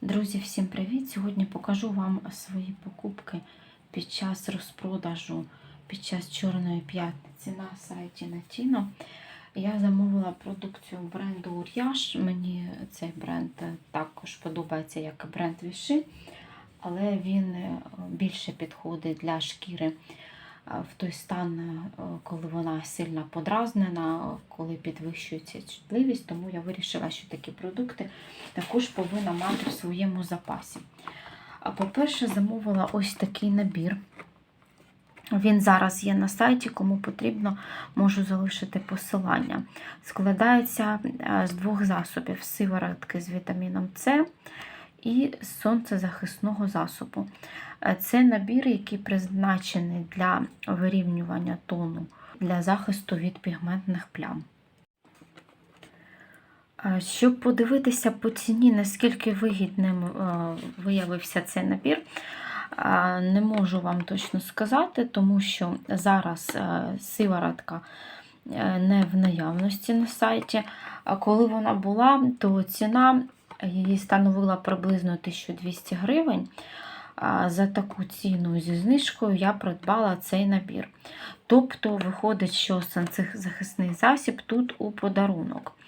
Друзі, всім привіт! Сьогодні покажу вам свої покупки під час розпродажу, під час Чорної п'ятниці на сайті Natino. Я замовила продукцію бренду Ур'яш. Мені цей бренд також подобається як бренд Віши, але він е, більше підходить для шкіри в той стан, е, коли вона сильно подразнена, коли підвищується чутливість, тому я вирішила, що такі продукти також повинна мати в своєму запасі. По-перше, замовила ось такий набір. Він зараз є на сайті, кому потрібно, можу залишити посилання. Складається е, з двох засобів: сиворотки з вітаміном С і сонцезахисного засобу. Е, Це набір, який призначений для вирівнювання тону для захисту від пігментних плям. Е, Щоб подивитися по ціні, наскільки вигідним е, виявився цей набір, не можу вам точно сказати, тому що зараз сиворотка не в наявності на сайті. А коли вона була, то ціна її становила приблизно 1200 гривень. За таку ціну зі знижкою я придбала цей набір. Тобто, виходить, що захисний засіб тут у подарунок.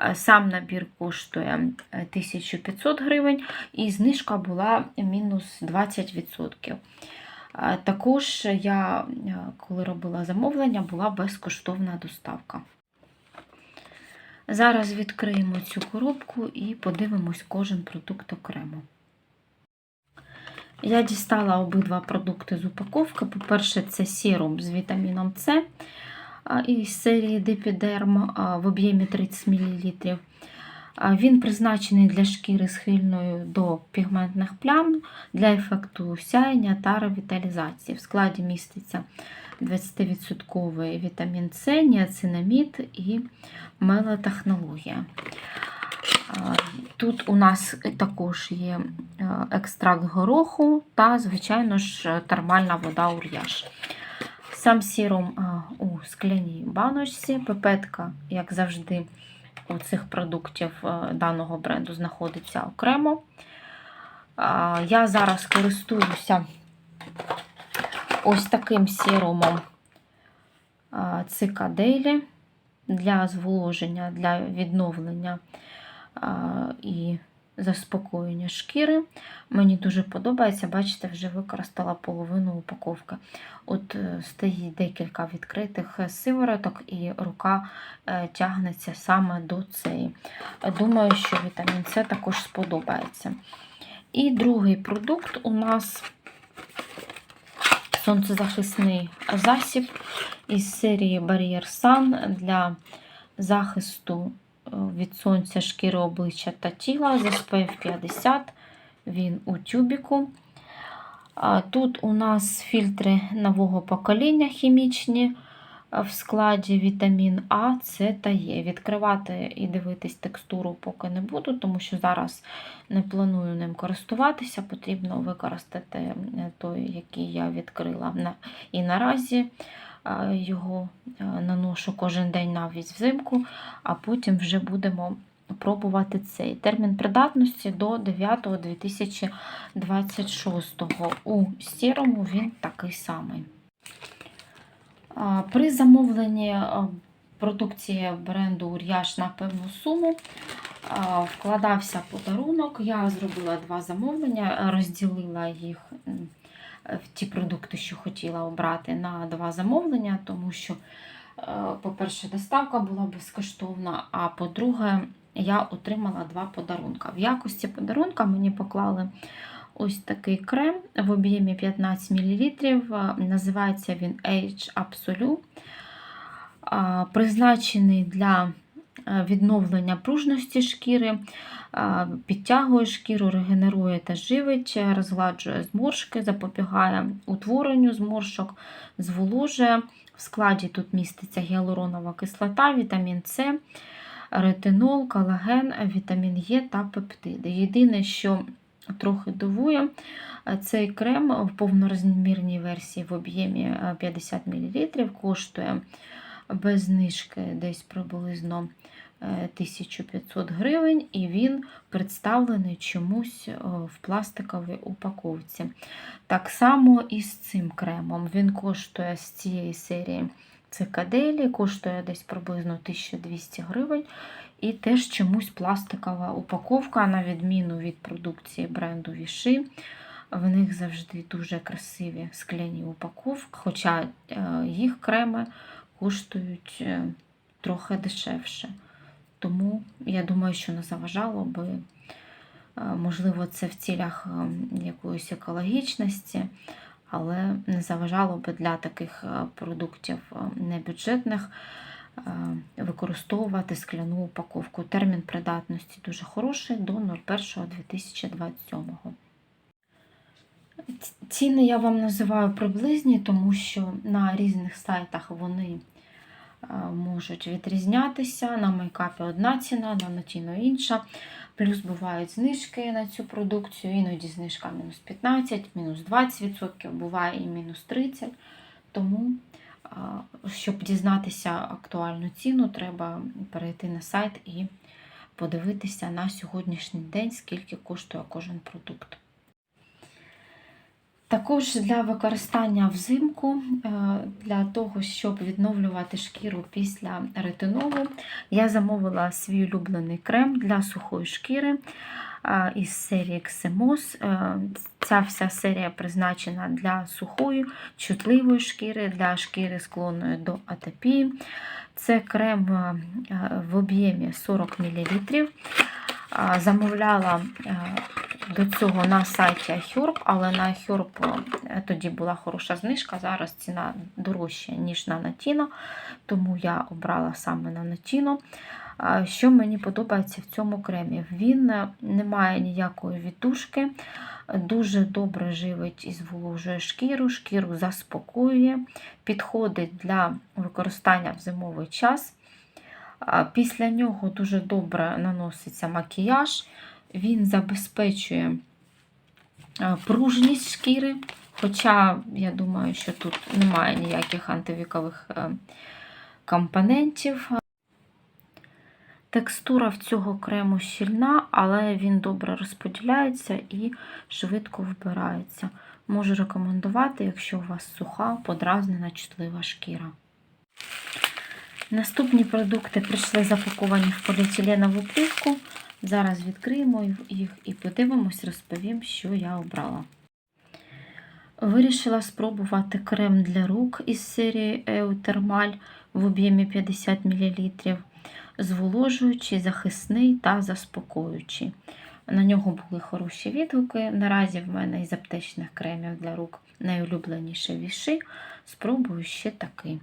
Е, Сам набір коштує е, 1500 гривень, і знижка була мінус 20%. Е, Також я, е, коли робила замовлення, була безкоштовна доставка. Зараз відкриємо цю коробку і подивимось кожен продукт окремо. Я дістала обидва продукти з упаковки. По-перше, це серум з вітаміном С із серії Депідерм в об'ємі 30 мл. Він призначений для шкіри схильної до пігментних плям для ефекту сяєння та ревіталізації. В складі міститься 20% вітамін С, ніацинамід і мелотехнологія. Тут у нас також є екстракт гороху та, звичайно ж, термальна вода ур'яш. Сам сіром у скляній баночці, пипетка, як завжди, у цих продуктів даного бренду знаходиться окремо. Я зараз користуюся ось таким сіромом цикаделі для зволоження, для відновлення і заспокоєння шкіри. Мені дуже подобається, бачите, вже використала половину упаковки. От е, стоїть декілька відкритих сивороток, і рука е, тягнеться саме до цієї. Думаю, що вітамін С також сподобається. І другий продукт у нас сонцезахисний засіб із серії Barrier Sun для захисту від сонця шкіри обличчя та тіла з SPF 50, він у тюбіку. Тут у нас фільтри нового покоління хімічні в складі вітамін А, С та Е. Відкривати і дивитись текстуру поки не буду, тому що зараз не планую ним користуватися. Потрібно використати той, який я відкрила і наразі його наношу кожен день навіть взимку, а потім вже будемо пробувати цей термін придатності до 9.2026. У сірому він такий самий. При замовленні продукції бренду Ур'яш на певну суму вкладався подарунок. Я зробила два замовлення, розділила їх в ті продукти, що хотіла обрати на два замовлення, тому що, по-перше, доставка була безкоштовна, а по-друге, я отримала два подарунка. В якості подарунка мені поклали ось такий крем в об'ємі 15 мл. Називається він Age Absolute. Призначений для відновлення пружності шкіри, підтягує шкіру, регенерує та живить, розгладжує зморшки, запобігає утворенню зморшок, зволожує. В складі тут міститься гіалуронова кислота, вітамін С, ретинол, колаген, вітамін Е та пептиди. Єдине, що трохи дивує, цей крем в повнорозмірній версії в об'ємі 50 мл коштує без знижки десь приблизно е, 1500 гривень, і він представлений чомусь е, в пластиковій упаковці. Так само і з цим кремом. Він коштує з цієї серії цикаделі, коштує десь приблизно 1200 гривень. І теж чомусь пластикова упаковка, на відміну від продукції бренду Віши. В них завжди дуже красиві скляні упаковки, хоча е, їх креми коштують е, трохи дешевше. Тому я думаю, що не заважало би, е, можливо, це в цілях якоїсь екологічності, але не заважало би для таких продуктів небюджетних використовувати скляну упаковку. Термін придатності дуже хороший до 01.2027. Ц- Ціни я вам називаю приблизні, тому що на різних сайтах вони е, можуть відрізнятися. На мейкапі одна ціна, на Notino інша. Плюс бувають знижки на цю продукцію, іноді знижка мінус 15, мінус 20%, буває і мінус 30%. Тому, е, щоб дізнатися актуальну ціну, треба перейти на сайт і подивитися на сьогоднішній день, скільки коштує кожен продукт. Також для використання взимку, е, для того, щоб відновлювати шкіру після ретинолу, я замовила свій улюблений крем для сухої шкіри із серії Xemos. Е, Ця вся серія призначена для сухої, чутливої шкіри, для шкіри склонної до атопії. Це крем е, в об'ємі 40 мл. Замовляла е, до цього на сайті iHerb, але на iHerb е, тоді була хороша знижка. Зараз ціна дорожча, ніж на Natino, тому я обрала саме на Natino. Що мені подобається в цьому кремі? Він е, не має ніякої віддушки, дуже добре живить і зволожує шкіру, шкіру заспокоює, підходить для використання в зимовий час. Після нього дуже добре наноситься макіяж, він забезпечує пружність шкіри. Хоча я думаю, що тут немає ніяких антивікових е, компонентів. Текстура в цього крему щільна, але він добре розподіляється і швидко вбирається. Можу рекомендувати, якщо у вас суха, подразнена, чутлива шкіра. Наступні продукти прийшли запаковані в поліетиленову плівку. Зараз відкриємо їх і подивимось, розповім, що я обрала. Вирішила спробувати крем для рук із серії Еутермаль в об'ємі 50 мл. Зволожуючий, захисний та заспокоюючий. На нього були хороші відгуки. Наразі в мене із аптечних кремів для рук найулюбленіше віши. Спробую ще такий.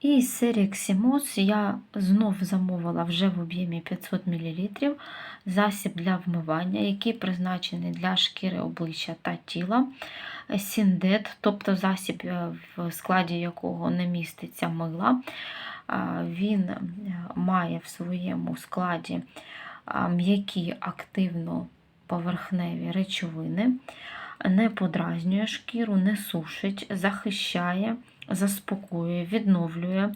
І з серії Ximos я знов замовила вже в об'ємі 500 мл засіб для вмивання, який призначений для шкіри обличчя та тіла. Сіндет, тобто засіб, е, в складі якого не міститься мила. Він е, має в своєму складі м'які активно поверхневі речовини, не подразнює шкіру, не сушить, захищає, заспокоює, відновлює.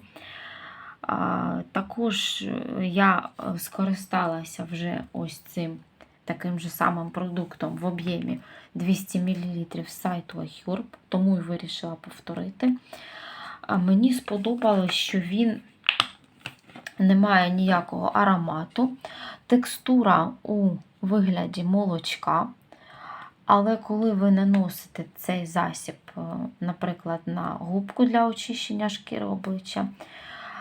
Також е, я е, скористалася вже ось цим таким же самим продуктом в об'ємі 200 мл сайту iHerb, тому і вирішила повторити. А Мені сподобалось, що він не має ніякого аромату, текстура у вигляді молочка. Але коли ви наносите цей засіб, е, наприклад, на губку для очищення шкіри обличчя,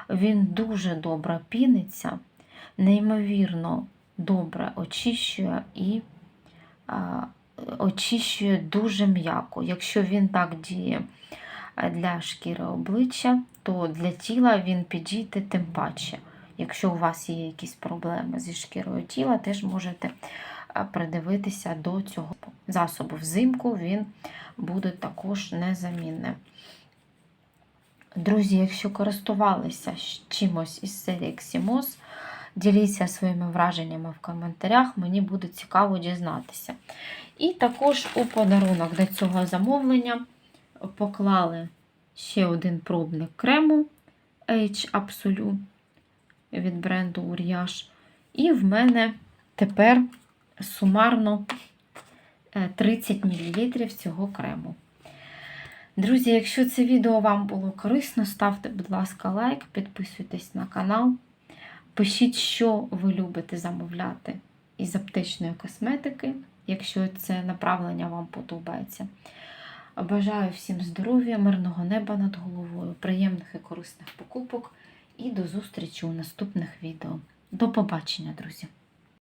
він дуже добре піниться, неймовірно добре очищує і а, очищує дуже м'яко. Якщо він так діє для шкіри обличчя, то для тіла він підійде тим паче. Якщо у вас є якісь проблеми зі шкірою тіла, теж можете придивитися до цього засобу. Взимку він буде також незамінним. Друзі, якщо користувалися чимось із серії Ximos, діліться своїми враженнями в коментарях, мені буде цікаво дізнатися. І також у подарунок до цього замовлення поклали ще один пробник крему H Absolute від бренду Ур'яш. І в мене тепер сумарно е, 30 мл цього крему. Друзі, якщо це відео вам було корисно, ставте, будь ласка, лайк, підписуйтесь на канал. Пишіть, що ви любите замовляти із аптечної косметики, якщо це направлення вам подобається. Бажаю всім здоров'я, мирного неба над головою, приємних і корисних покупок і до зустрічі у наступних відео. До побачення, друзі!